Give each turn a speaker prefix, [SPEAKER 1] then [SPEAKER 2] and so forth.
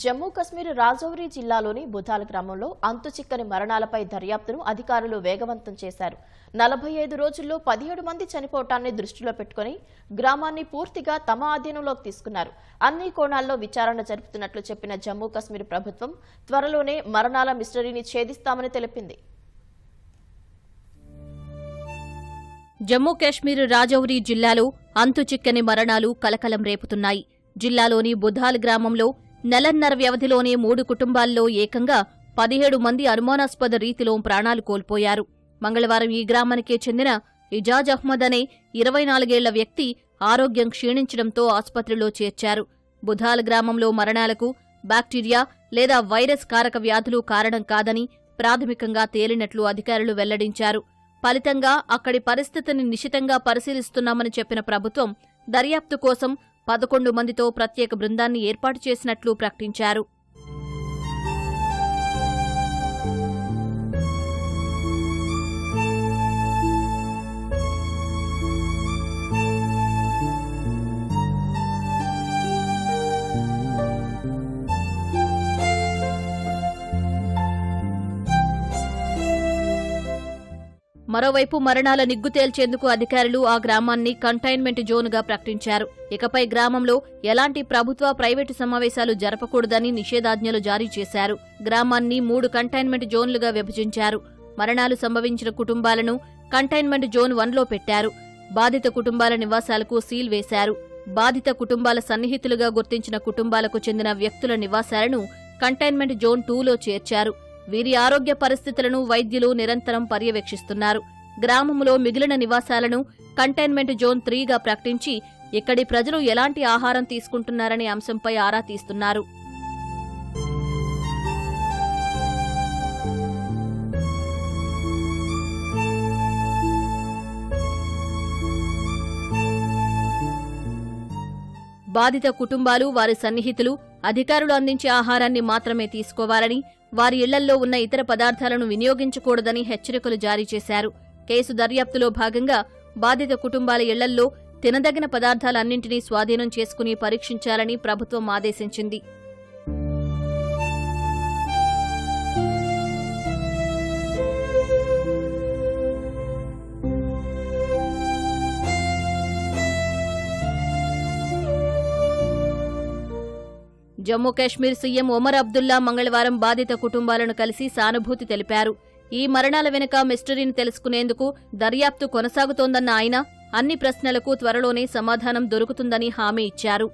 [SPEAKER 1] జమ్మూ కశ్మీర్ రాజౌరి జిల్లాలోని బుధాల గ్రామంలో అంతుచిక్కని మరణాలపై దర్యాప్తును అధికారులు వేగవంతం చేశారు. నలభై ఐదు రోజుల్లో పదిహేడు మంది చనిపోవటాన్ని దృష్టిలో పెట్టుకుని గ్రామాన్ని పూర్తిగా తమ ఆధీనంలోకి తీసుకున్నారు. అన్ని కోణాల్లో విచారణ జరుపుతున్నట్లు చెప్పిన జమ్మూ కశ్మీర్ ప్రభుత్వం త్వరలోనే మరణాల మిస్టరీని ఛేదిస్తామని తెలిపింది.
[SPEAKER 2] జమ్మూ కాశ్మీర్ రాజౌరి జిల్లాలో అంతుచిక్కని మరణాలు కలకలం రేపుతున్నాయి. జిల్లాలోని బుధాల్ గ్రామంలో నెలన్నర వ్యవధిలోనే మూడు కుటుంబాల్లో ఏకంగా పదిహేడు మంది అనుమానాస్పద రీతిలో ప్రాణాలు కోల్పోయారు. మంగళవారం ఈ గ్రామానికే చెందిన ఇజాజ్ అహ్మద్ అనే ఇరవై నాలుగేళ్ళ వ్యక్తి ఆరోగ్యం క్షీణించడంతో ఆసుపత్రిలో చేర్చారు. బుధాల్ గ్రామంలో మరణాలకు బ్యాక్టీరియా లేదా వైరస్ కారక వ్యాధులు కారణం కాదని ప్రాథమికంగా తేలినట్లు అధికారులు వెల్లడించారు. ఫలితంగా అక్కడి పరిస్థితిని నిశితంగా పరిశీలిస్తున్నామని చెప్పిన ప్రభుత్వం దర్యాప్తు కోసం పదకొండు మందితో ప్రత్యేక బృందాన్ని ఏర్పాటు చేసినట్లు ప్రకటించారు. మరోవైపు మరణాల నిగ్గు తేల్చేందుకు అధికారులు ఆ గ్రామాన్ని కంటైన్మెంట్ జోన్గా ప్రకటించారు. ఇకపై గ్రామంలో ఎలాంటి ప్రభుత్వ ప్రైవేటు సమావేశాలు జరపకూడదని నిషేధాజ్ఞలు జారీ చేశారు. గ్రామాన్ని మూడు కంటైన్మెంట్ జోన్లుగా విభజించారు. మరణాలు సంభవించిన కుటుంబాలను కంటైన్మెంట్ జోన్ వన్లో పెట్టారు. బాధిత కుటుంబాల నివాసాలకు సీల్ వేశారు. బాధిత కుటుంబాల సన్నిహితులుగా గుర్తించిన కుటుంబాలకు చెందిన వ్యక్తుల నివాసాలను కంటైన్మెంట్ జోన్ టూలో చేర్చారు. వీరి ఆరోగ్య పరిస్థితులను వైద్యులు నిరంతరం పర్యవేక్షిస్తున్నారు. గ్రామంలో మిగిలిన నివాసాలను కంటైన్మెంట్ జోన్ త్రీగా ప్రకటించి ఇక్కడి ప్రజలు ఎలాంటి ఆహారం తీసుకుంటున్నారనే అంశంపై ఆరా తీస్తున్నారు. బాధిత కుటుంబాలు వారి సన్నిహితులు అధికారులు అందించే ఆహారాన్ని మాత్రమే తీసుకోవాలని వారి ఇళ్ళల్లో ఉన్న ఇతర పదార్థాలను వినియోగించకూడదని హెచ్చరికలు జారీ చేశారు. కేసు దర్యాప్తులో భాగంగా బాధిత కుటుంబాల ఇళ్ళల్లో తినదగిన పదార్థాలన్నింటినీ స్వాధీనం చేసుకుని పరీక్షించాలని ప్రభుత్వం ఆదేశించింది. జమ్మూ కాశ్మీర్ సీఎం ఒమర్ అబ్దుల్లా మంగళవారం బాధిత కుటుంబాలను కలిసి సానుభూతి తెలిపారు. ఈ మరణాల వెనుక మిస్టరీని తెలుసుకునేందుకు దర్యాప్తు కొనసాగుతోందన్న ఆయన అన్ని ప్రశ్నలకు త్వరలోనే సమాధానం దొరుకుతుందని హామీ ఇచ్చారు.